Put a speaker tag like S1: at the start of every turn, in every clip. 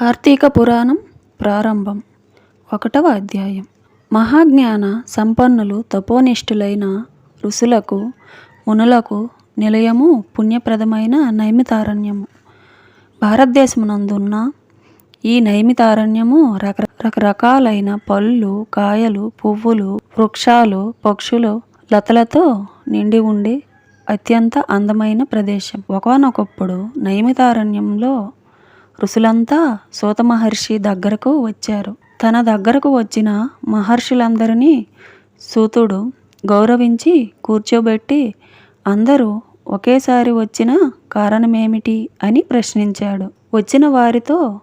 S1: కార్తీక పురాణం ప్రారంభం. ఒకటవ అధ్యాయం. మహాజ్ఞాన సంపన్నులు తపోనిష్ఠులైన ఋషులకు మునులకు నిలయము పుణ్యప్రదమైన నైమితారణ్యము. భారతదేశమునందున్న ఈ నైమితారణ్యము రక రకరకాలైన పళ్ళు కాయలు పువ్వులు వృక్షాలు పక్షులు లతలతో నిండి ఉండి అత్యంత అందమైన ప్రదేశం. ఒకనొకప్పుడు నైమితారణ్యంలో ఋషులంతా సూత మహర్షి దగ్గరకు వచ్చారు. తన దగ్గరకు వచ్చిన మహర్షులందరినీ సూతుడు గౌరవించి కూర్చోబెట్టి అందరూ ఒకేసారి వచ్చిన కారణమేమిటి? అని ప్రశ్నించాడు. వచ్చిన వారితో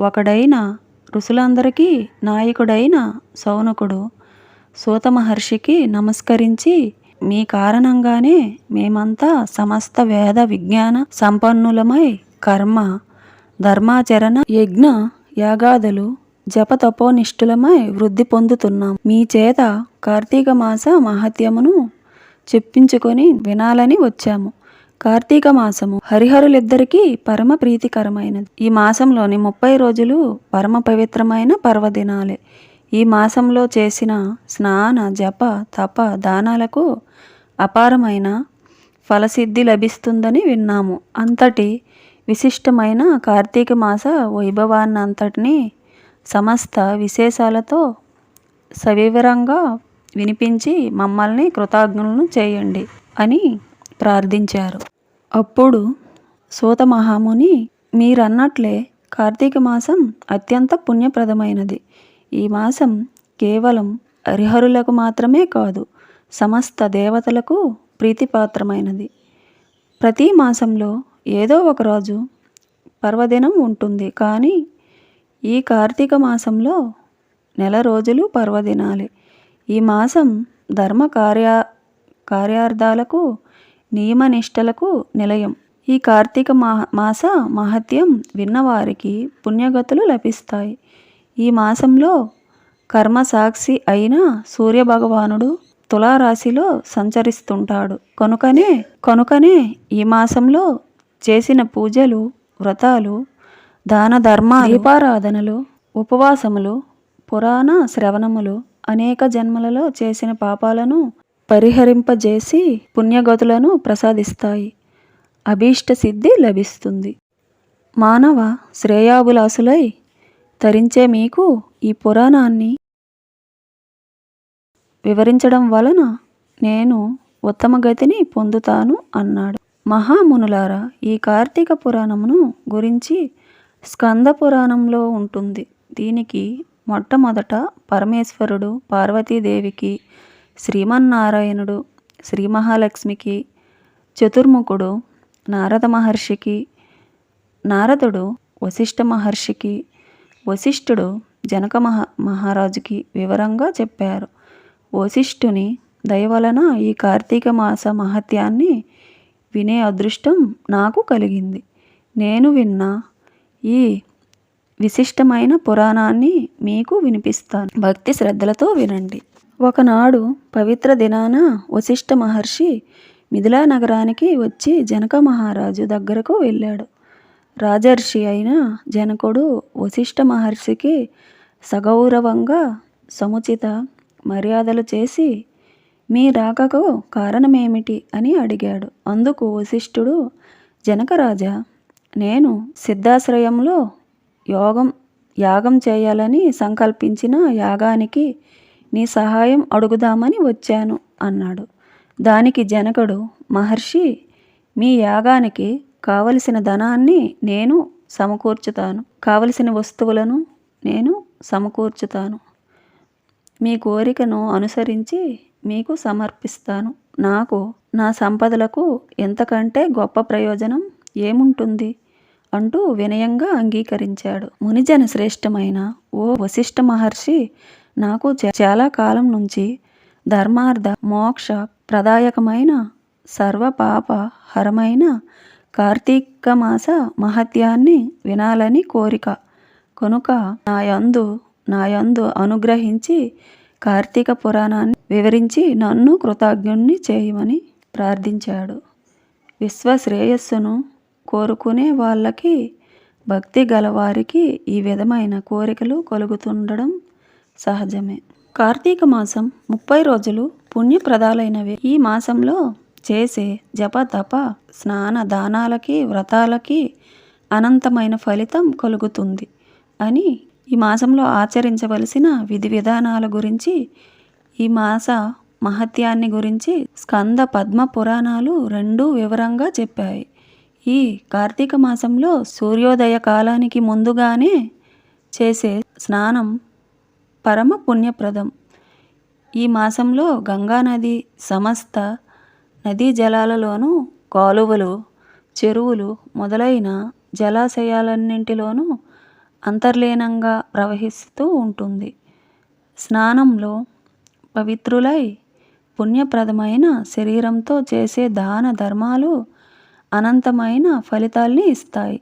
S1: ఒకడైన ఋషులందరికీ నాయకుడైన సౌనకుడు సూత మహర్షికి నమస్కరించి మీ కారణంగానే మేమంతా సమస్త వేద విజ్ఞాన సంపన్నులమై కర్మ ధర్మాచరణ యజ్ఞ యాగాదులు జప తపోనిష్ఠులమై వృద్ధి పొందుతున్నాం. మీ చేత కార్తీక మాస మహత్యమును చెప్పించుకొని వినాలని వచ్చాము. కార్తీక మాసము హరిహరులిద్దరికీ పరమ ప్రీతికరమైనది. ఈ మాసంలోని ముప్పై రోజులు పరమ పవిత్రమైన పర్వదినాలే. ఈ మాసంలో చేసిన స్నాన జప తప దానాలకు అపారమైన ఫలసిద్ధి లభిస్తుందని విన్నాము. అంతటి విశిష్టమైన కార్తీక మాస వైభవాన్నంతటినీ సమస్త విశేషాలతో సవివరంగా వినిపించి మమ్మల్ని కృతజ్ఞులను చేయండి అని ప్రార్థించారు. అప్పుడు సూత మహాముని మీరన్నట్లే కార్తీక మాసం అత్యంత పుణ్యప్రదమైనది. ఈ మాసం కేవలం హరిహరులకు మాత్రమే కాదు సమస్త దేవతలకు ప్రీతిపాత్రమైనది. ప్రతి మాసంలో ఏదో ఒక రోజు పర్వదినం ఉంటుంది కానీ ఈ కార్తీక మాసంలో నెల రోజులు పర్వదినాలే. ఈ మాసం ధర్మ కార్య కార్యార్థాలకు నియమనిష్టలకు నిలయం. ఈ కార్తీక మా మాస మహత్యం విన్నవారికి పుణ్యగతులు లభిస్తాయి. ఈ మాసంలో కర్మ సాక్షి అయిన సూర్యభగవానుడు తులారాశిలో సంచరిస్తుంటాడు. కనుకనే కనుకనే ఈ మాసంలో చేసిన పూజలు వ్రతాలు దాన ధర్మ దీపారాధనలు ఉపవాసములు పురాణ శ్రవణములు అనేక జన్మలలో చేసిన పాపాలను పరిహరింపజేసి పుణ్యగతులను ప్రసాదిస్తాయి. అభీష్ట సిద్ధి లభిస్తుంది. మానవ శ్రేయాభిలాసులై తరించే మీకు ఈ పురాణాన్ని వివరించడం వలన నేను ఉత్తమ గతిని పొందుతాను అన్నాడు. మహామునులారా ఈ కార్తీక పురాణమును గురించి స్కంద పురాణంలో ఉంటుంది. దీనికి మొట్టమొదట పరమేశ్వరుడు పార్వతీదేవికి శ్రీమన్నారాయణుడు శ్రీ మహాలక్ష్మికి చతుర్ముఖుడు నారద మహర్షికి నారదుడు వశిష్ఠ మహర్షికి వశిష్ఠుడు జనక మహా మహారాజుకి వివరంగా చెప్పారు. వశిష్ఠుని దయవలన ఈ కార్తీక మాస మహత్యాన్ని వినే అదృష్టం నాకు కలిగింది. నేను విన్న ఈ విశిష్టమైన పురాణాన్ని మీకు వినిపిస్తాను. భక్తి శ్రద్ధలతో వినండి. ఒకనాడు పవిత్ర దినాన వశిష్ఠ మహర్షి మిథిలా నగరానికి వచ్చి జనక మహారాజు దగ్గరకు వెళ్ళాడు. రాజర్షి అయిన జనకుడు వశిష్ఠ మహర్షికి సగౌరవంగా సముచిత మర్యాదలు చేసి మీ రాకకు కారణమేమిటి? అని అడిగాడు. అందుకు వశిష్ఠుడు జనకరాజా నేను సిద్ధాశ్రయంలో యోగం యాగం చేయాలని సంకల్పించిన యాగానికి నీ సహాయం అడుగుదామని వచ్చాను అన్నాడు. దానికి జనకుడు మహర్షి మీ యాగానికి కావలసిన ధనాన్ని నేను సమకూర్చుతాను. కావలసిన వస్తువులను నేను సమకూర్చుతాను. మీ కోరికను అనుసరించి మీకు సమర్పిస్తాను. నాకు నా సంపదలకు ఎంతకంటే గొప్ప ప్రయోజనం ఏముంటుంది? అంటూ వినయంగా అంగీకరించాడు. మునిజన శ్రేష్టమైన ఓ వశిష్ఠ మహర్షి నాకు చాలా కాలం నుంచి ధర్మార్థ మోక్ష ప్రదాయకమైన సర్వపాప హరమైన కార్తీక మాస మహత్యాన్ని వినాలని కోరిక. కనుక నాయందు నాయందు అనుగ్రహించి కార్తీక పురాణాన్ని వివరించి నన్ను కృతజ్ఞుణ్ణి చేయమని ప్రార్థించాడు. విశ్వ శ్రేయస్సును కోరుకునే వాళ్ళకి భక్తి గలవారికి ఈ విధమైన కోరికలు కలుగుతుండడం సహజమే. కార్తీక మాసం ముప్పై రోజులు పుణ్యప్రదాలైనవి. ఈ మాసంలో చేసే జప తప స్నాన దానాలకి వ్రతాలకి అనంతమైన ఫలితం కలుగుతుంది అని ఈ మాసంలో ఆచరించవలసిన విధి విధానాల గురించి ఈ మాస మహత్యాన్ని గురించి స్కంద పద్మ పురాణాలు రెండూ వివరంగా చెప్పాయి. ఈ కార్తీక మాసంలో సూర్యోదయ కాలానికి ముందుగానే చేసే స్నానం పరమ పుణ్యప్రదం. ఈ మాసంలో గంగానది సమస్త నదీ జలాలలోనూ కాలువలు చెరువులు మొదలైన జలాశయాలన్నింటిలోనూ అంతర్లీనంగా ప్రవహిస్తూ ఉంటుంది. స్నానంలో పవిత్రులై పుణ్యప్రదమైన శరీరంతో చేసే దాన ధర్మాలు అనంతమైన ఫలితాల్ని ఇస్తాయి.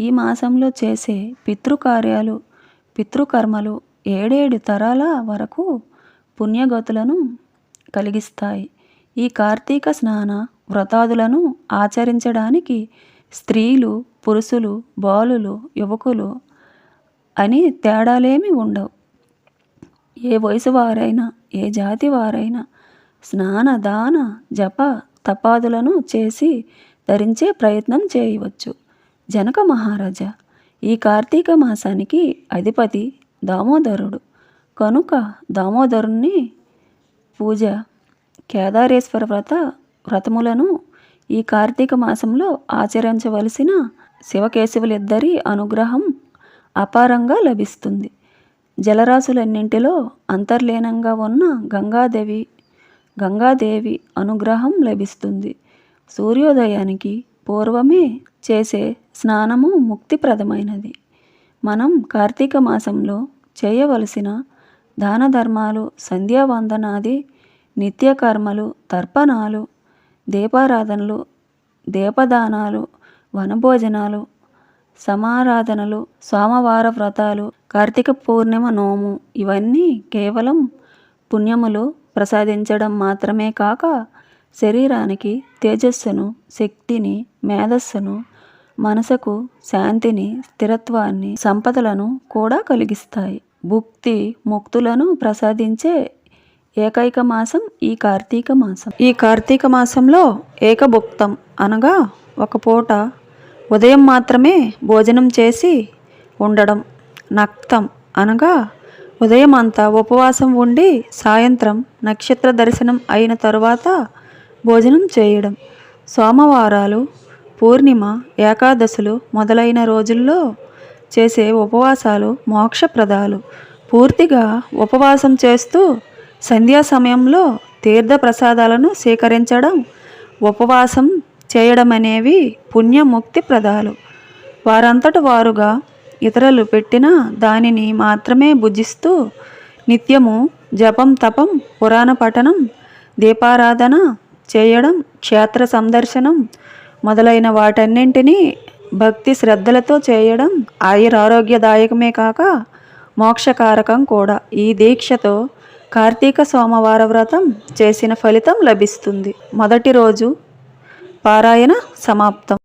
S1: ఈ మాసంలో చేసే పితృకార్యాలు పితృకర్మలు ఏడేడు తరాల వరకు పుణ్యగతులను కలిగిస్తాయి. ఈ కార్తీక స్నాన వ్రతాదులను ఆచరించడానికి స్త్రీలు పురుషులు బాలులు యువకులు అని తేడాలేమి ఉండవు. ఏ వయసు వారైనా ఏ జాతి వారైనా స్నాన దాన జప తపాదులను చేసి ధరించే ప్రయత్నం చేయవచ్చు. జనక మహారాజా ఈ కార్తీక మాసానికి అధిపతి దామోదరుడు. కనుక దామోదరుణ్ణి పూజ కేదారేశ్వర వ్రత వ్రతములను ఈ కార్తీక మాసంలో ఆచరించవలసిన శివకేశవులిద్దరి అనుగ్రహం అపారంగా లభిస్తుంది. జలరాశులన్నింటిలో అంతర్లీనంగా ఉన్న గంగాదేవి గంగాదేవి అనుగ్రహం లభిస్తుంది. సూర్యోదయానికి పూర్వమే చేసే స్నానము ముక్తిప్రదమైనది. మనం కార్తీక మాసంలో చేయవలసిన దాన ధర్మాలు సంధ్యావందనాది నిత్యకర్మలు తర్పణాలు దీపారాధనలు దీపదానాలు వనభోజనాలు సమారాధనలు సోమవార వ్రతాలు కార్తీక పూర్ణిమ నోము ఇవన్నీ కేవలం పుణ్యములు ప్రసాదించడం మాత్రమే కాక శరీరానికి తేజస్సును శక్తిని మేధస్సును మనసుకు శాంతిని స్థిరత్వాన్ని సంపదలను కూడా కలిగిస్తాయి. భుక్తి ముక్తులను ప్రసాదించే ఏకైక మాసం ఈ కార్తీక మాసం. ఈ కార్తీక మాసంలో ఏకభుక్తం అనగా ఒక పూట ఉదయం మాత్రమే భోజనం చేసి ఉండడం నక్తం అనగా ఉదయం అంతా ఉపవాసం ఉండి సాయంత్రం నక్షత్ర దర్శనం అయిన తరువాత భోజనం చేయడం. సోమవారాలు పూర్ణిమ ఏకాదశులు మొదలైన రోజుల్లో చేసే ఉపవాసాలు మోక్షప్రదాలు. పూర్తిగా ఉపవాసం చేస్తూ సంధ్యా సమయంలో తీర్థ ప్రసాదాలను సేకరించడం ఉపవాసం చేయడం అనేవి పుణ్యముక్తి ప్రదాలు. వారంతట వారుగా ఇతరులు పెట్టిన దానిని మాత్రమే భుజిస్తూ నిత్యము జపం తపం పురాణ పఠనం దీపారాధన చేయడం క్షేత్ర సందర్శనం మొదలైన వాటన్నింటినీ భక్తి శ్రద్ధలతో చేయడం ఆయురారోగ్యదాయకమే కాక మోక్షకారకం కూడా. ఈ దీక్షతో కార్తీక సోమవార వ్రతం చేసిన ఫలితం లభిస్తుంది. మొదటి రోజు పారాయణ సమాప్తం.